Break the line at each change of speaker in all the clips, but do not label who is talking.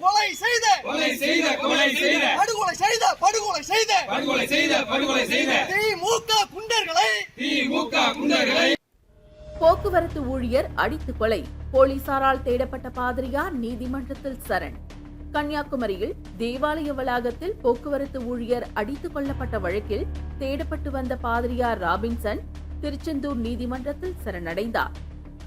கொலை செய்த.
கொலை செய்த கொலை செய்த.
படுகொலை செய்த படுகொலை செய்த.
படுகொலை செய்த படுகொலை செய்த.
திமுக குண்டர்களை.
திமுக குண்டர்களை.
போக்குவரத்து ஊழியர் அடித்து கொலை. போலீசாரால் தேடப்பட்ட பாதிரியார் நீதிமன்றத்தில் சரண். கன்னியாகுமரியில் தேவாலய வளாகத்தில் போக்குவரத்து ஊழியர் அடித்துக் கொல்லப்பட்ட வழக்கில் தேடப்பட்டு வந்த பாதிரியார் ராபின்சன் திருச்செந்தூர் நீதிமன்றத்தில் சரணடைந்தார்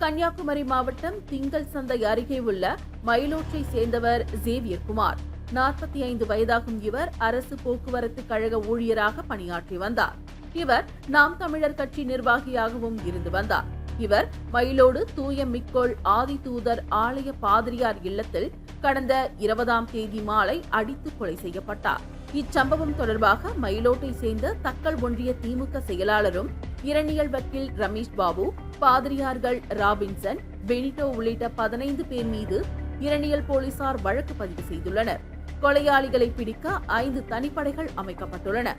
கன்னியாகுமரி மாவட்டம் திங்கள் சந்தை அருகே உள்ள மயிலோற்றை சேர்ந்தவர் ஜேவியர் குமார். நாற்பத்தி ஐந்து வயதாகும் இவர் அரசு போக்குவரத்து கழக ஊழியராக பணியாற்றி வந்தார். இவர் நாம் தமிழர் கட்சி நிர்வாகியாகவும் இருந்து வந்தார். இவர் மயிலோடு தூய மிக்கோள் ஆதி தூதர் ஆலய பாதிரியார் இல்லத்தில் கடந்த இருபதாம் தேதி மாலை அடித்து கொலை செய்யப்பட்டார். இச்சம்பவம் தொடர்பாக மயிலோட்டை சேர்ந்த தக்கல் ஒன்றிய திமுக செயலாளரும் இரணியல் வக்கீல் ரமேஷ் பாபு பாதிரியார்கள் ராபின்சன் பெனிட்டோ உள்ளிட்ட பதினைந்து பேர் மீது இரணியல் போலீசார் வழக்கு பதிவு செய்துள்ளனர். கொலையாளிகளை பிடிக்க ஐந்து தனிப்படைகள் அமைக்கப்பட்டுள்ளன.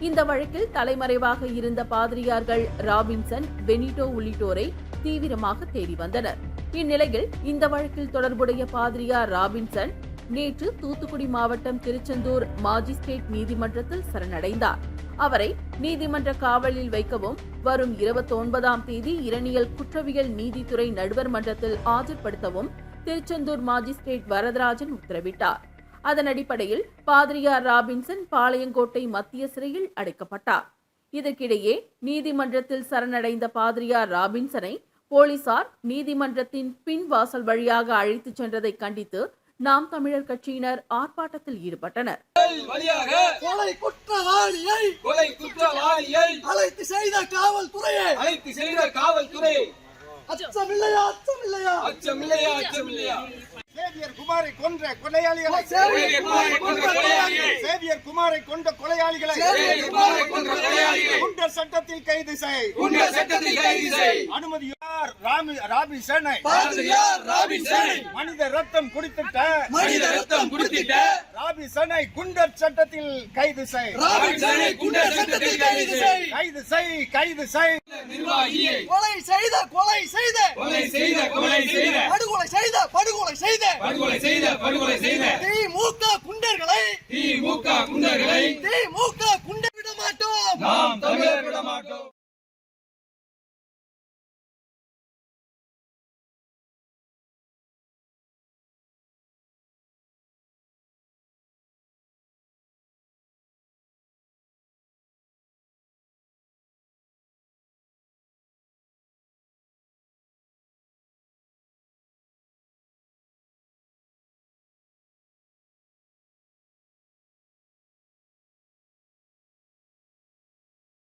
இந்த வழக்கில் தலைமறைவாக இருந்த பாதிரியார்கள் ராபின்சன் பெனிட்டோ உள்ளிட்டோரை தீவிரமாக தேடி வந்தனர். இந்நிலையில் இந்த வழக்கில் தொடர்புடைய பாதிரியார் ராபின்சன் நேற்று தூத்துக்குடி மாவட்டம் திருச்செந்தூர் மாஜிஸ்ட்ரேட் நீதிமன்றத்தில் சரணடைந்தார். அவரை நீதிமன்ற காவலில் வைக்கவும் வரும் இருபத்தொன்பதாம் தேதி இரணியல் குற்றவியல் நீதித்துறை நடுவர் மன்றத்தில் ஆஜர்படுத்தவும் திருச்செந்தூர் மாஜிஸ்ட்ரேட் வரதராஜன் உத்தரவிட்டார். அதன் அடிப்படையில் பாதிரியார் ராபின்சன் பாளையங்கோட்டை மத்திய சிறையில் அடைக்கப்பட்டார். இதற்கிடையே நீதிமன்றத்தில் சரணடைந்த பாதிரியார் ராபின்சனை போலீசார் நீதிமன்றத்தின் பின் வாசல் வழியாக அழைத்துச் சென்றதை கண்டித்து நாம் தமிழர் கட்சியினர் ஆர்ப்பாட்டத்தில் ஈடுபட்டனர்.
வழியாக
கொலை குற்றவாளியை
கொலை குற்றவாளியை
அழைத்து செய்த காவல்துறையே.
அழைத்து செய்த காவல்துறை.
அச்சமில்லையா அச்சமில்லையா?
அச்சமில்லையா அச்சமில்லையா?
சேவியர் குமாரை கொன்ற கொலையாளிகளை.
சேவியர்
குமாரை
கொண்ட கொலையாளிகளை. குண்டர் சட்டத்தில் கைது செய். அனுமதி யார் ராமி ராபி சேனை.
பாதிரியார் ராபின்சனை
மனித ரத்தம் குடித்திட்ட
மனித ரத்தம் குடித்திட்ட
ராபி சேனை குண்டர் சட்டத்தில் கைது செய்.
ராபின்சனை குண்டர் சட்டத்தில் கைது செய்.
கைது செய் கைது செய்.
நிர்வாகியை.
கொலை செய்த கொலை செய்த.
கொலை செய்த கொலை செய்த.
படுகொலை செய்த படுகொலை செய்த.
படுகொலை செய்த படுகொலை செய்த.
திமுக குண்டர்களை
திமுக